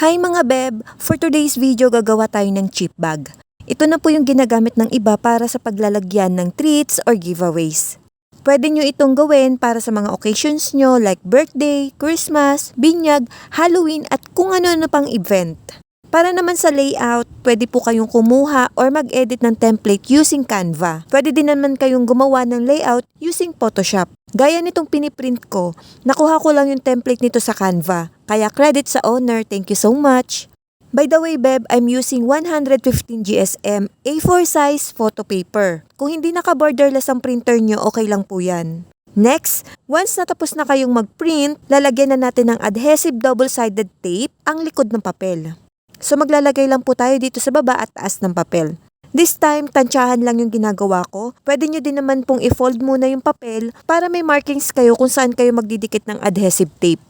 Hi mga beb! For today's video gagawa tayo ng chip bag. Ito na po yung ginagamit ng iba para sa paglalagyan ng treats or giveaways. Pwede nyo itong gawin para sa mga occasions nyo like birthday, Christmas, binyag, Halloween at kung ano-ano pang event. Para naman sa layout, pwede po kayong kumuha or mag-edit ng template using Canva. Pwede din naman kayong gumawa ng layout using Photoshop. Gaya nitong piniprint ko, nakuha ko lang yung template nito sa Canva. Kaya credit sa owner, thank you so much. By the way, Beb, I'm using 115 GSM A4 size photo paper. Kung hindi naka-borderless ang printer nyo, okay lang po yan. Next, once natapos na kayong mag-print, lalagyan na natin ng adhesive double-sided tape ang likod ng papel. So maglalagay lang po tayo dito sa baba at taas ng papel. This time, tansyahan lang yung ginagawa ko. Pwede nyo din naman pong i-fold muna yung papel para may markings kayo kung saan kayo magdidikit ng adhesive tape.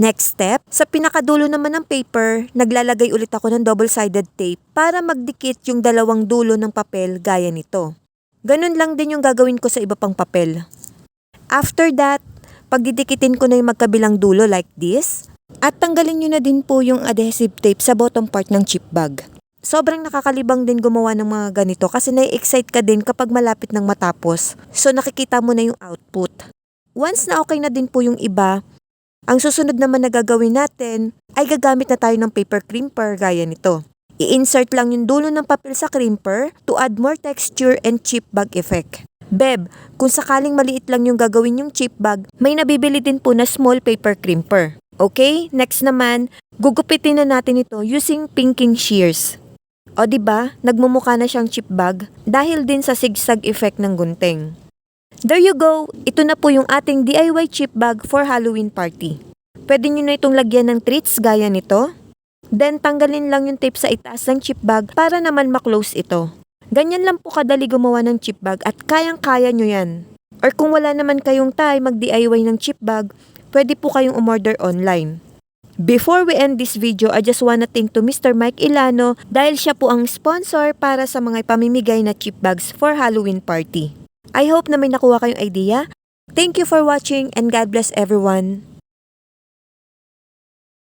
Next step, sa pinakadulo naman ng paper, naglalagay ulit ako ng double-sided tape para magdikit yung dalawang dulo ng papel gaya nito. Ganun lang din yung gagawin ko sa iba pang papel. After that, pagdidikitin ko na yung magkabilang dulo like this, at tanggalin nyo na din po yung adhesive tape sa bottom part ng chip bag. Sobrang nakakalibang din gumawa ng mga ganito kasi nai-excite ka din kapag malapit ng matapos. So nakikita mo na yung output. Once na okay na din po yung iba, ang susunod naman na gagawin natin ay gagamit na tayo ng paper crimper gaya nito. I-insert lang yung dulo ng papel sa crimper to add more texture and chip bag effect. Beb, kung sakaling maliit lang yung gagawin yung chip bag, may nabibili din po na small paper crimper. Okay, next naman, gugupitin na natin ito using pinking shears. O di ba, nagmumukha na siyang chip bag dahil din sa zigzag effect ng gunting. There you go! Ito na po yung ating DIY chip bag for Halloween party. Pwede nyo na itong lagyan ng treats gaya nito. Then tanggalin lang yung tape sa itaas ng chip bag para naman maklose ito. Ganyan lang po kadali gumawa ng chip bag at kayang-kaya nyo yan. Or kung wala naman kayong time mag-DIY ng chip bag, pwede po kayong umorder online. Before we end this video, I just wanna thank to Mr. Mike Ilano dahil siya po ang sponsor para sa mga pamimigay na chip bags for Halloween party. I hope na may nakuha kayong idea. Thank you for watching and God bless everyone.